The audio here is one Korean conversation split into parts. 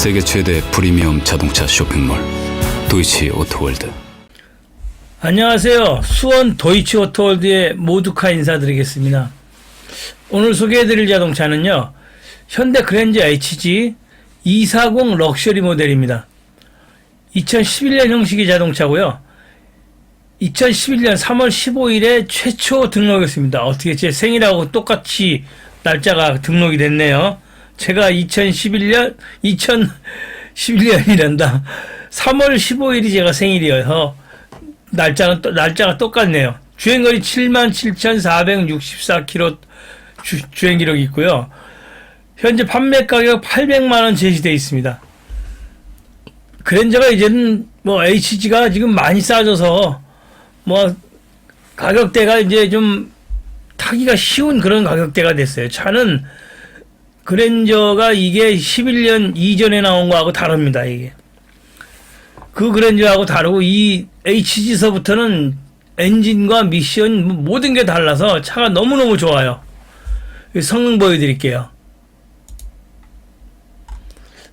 세계 최대 프리미엄 자동차 쇼핑몰 도이치 오토월드 안녕하세요. 수원 도이치 오토월드의 모두카 인사드리겠습니다. 오늘 소개해드릴 자동차는요. 현대 그랜저 HG 240 럭셔리 모델입니다. 2011년 형식의 자동차고요. 2011년 3월 15일에 최초 등록했습니다. 어떻게 제 생일하고 똑같이 날짜가 등록이 됐네요. 제가 2011년 2011년이란다. 3월 15일이 제가 생일이어서 날짜는 또- 날짜가 똑같네요. 주행거리 77,464km 주, 주행 기록이 있고요. 현재 판매 가격 800만 원 제시되어 있습니다. 그랜저가 이제는 뭐 HG가 지금 많이 싸져서 뭐 가격대가 이제 좀 타기가 쉬운 그런 가격대가 됐어요. 차는 그랜저가 이게 11년 이전에 나온 거하고 다릅니다. 이게 그 그랜저하고 다르고 이 HG서부터는 엔진과 미션 뭐 모든 게 달라서 차가 너무너무 좋아요. 이 성능 보여드릴게요.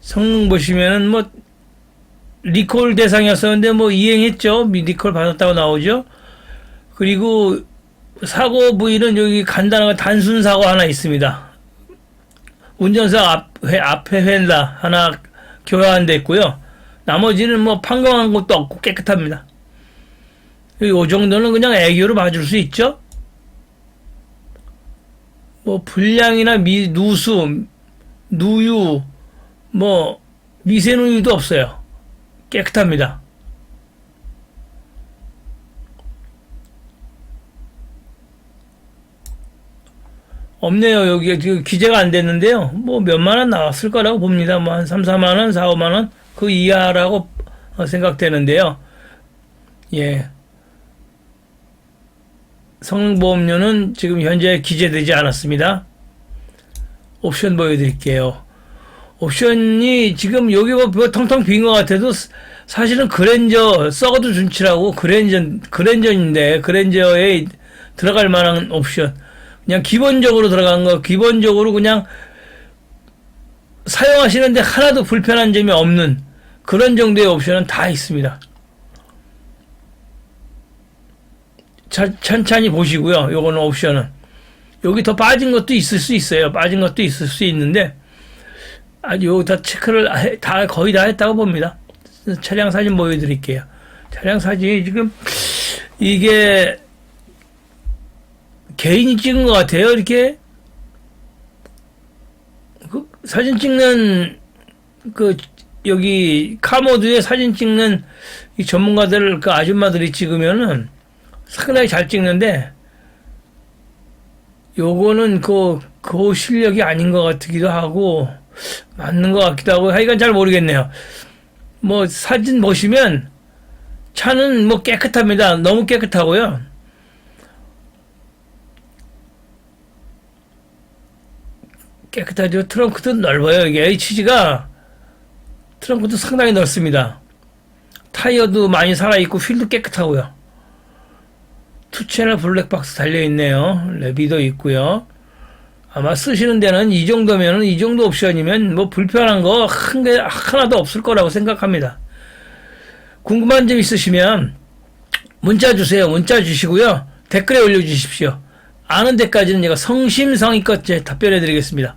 성능 보시면은 뭐 리콜 대상이었었는데 뭐 이행했죠. 미- 리콜 받았다고 나오죠. 그리고 사고 부위는 여기 간단한 단순 사고 하나 있습니다. 운전사 앞, 회, 앞에 휀다 하나 교환됐고요. 나머지는 뭐 판검한 것도 없고 깨끗합니다. 이 정도는 그냥 애교로 봐줄 수 있죠. 뭐 불량이나 미, 누수, 누유, 뭐 미세누유도 없어요. 깨끗합니다. 없네요. 여기 지금 기재가 안 됐는데요. 뭐 몇만 원 나왔을 거라고 봅니다. 뭐 한 3, 4만 원, 4, 5만 원 그 이하라고 어, 생각되는데요. 예. 성능보험료는 지금 현재 기재되지 않았습니다. 옵션 보여드릴게요. 옵션이 지금 여기 뭐, 뭐 텅텅 빈 것 같아도 스- 사실은 그랜저 썩어도 준치라고 그랜저 그랜저인데 그랜저에 들어갈 만한 옵션 그냥 기본적으로 들어간 거 기본적으로 그냥 사용하시는데 하나도 불편한 점이 없는 그런 정도의 옵션은 다 있습니다. 차, 천천히 보시고요. 요거는 옵션은 여기 더 빠진 것도 있을 수 있어요. 빠진 것도 있을 수 있는데 아주 여기 다 체크를 해- 다 거의 다 했다고 봅니다. 차량 사진 보여드릴게요. 차량 사진이 지금 이게 개인이 찍은 것 같아요. 이렇게 그 사진 찍는 그 여기 카모드에 사진 찍는 이 전문가들 그 아줌마들이 찍으면은 상당히 잘 찍는데 요거는 그, 그 실력이 아닌 것 같기도 하고 맞는 것 같기도 하고 하여간 잘 모르겠네요. 뭐 사진 보시면 차는 뭐 깨끗합니다. 너무 깨끗하고요. 깨끗하죠. 트렁크도 넓어요. 이게 HG가 트렁크도 상당히 넓습니다. 타이어도 많이 살아있고 휠도 깨끗하고요. 투채널 블랙박스 달려있네요. 레비도 있고요. 아마 쓰시는 데는 이 정도면은 이 정도 옵션이면 뭐 불편한 거 한 개 하나도 없을 거라고 생각합니다. 궁금한 점 있으시면 문자 주세요. 문자 주시고요. 댓글에 올려주십시오. 아는 데까지는 제가 성심성의껏 제 답변해 드리겠습니다.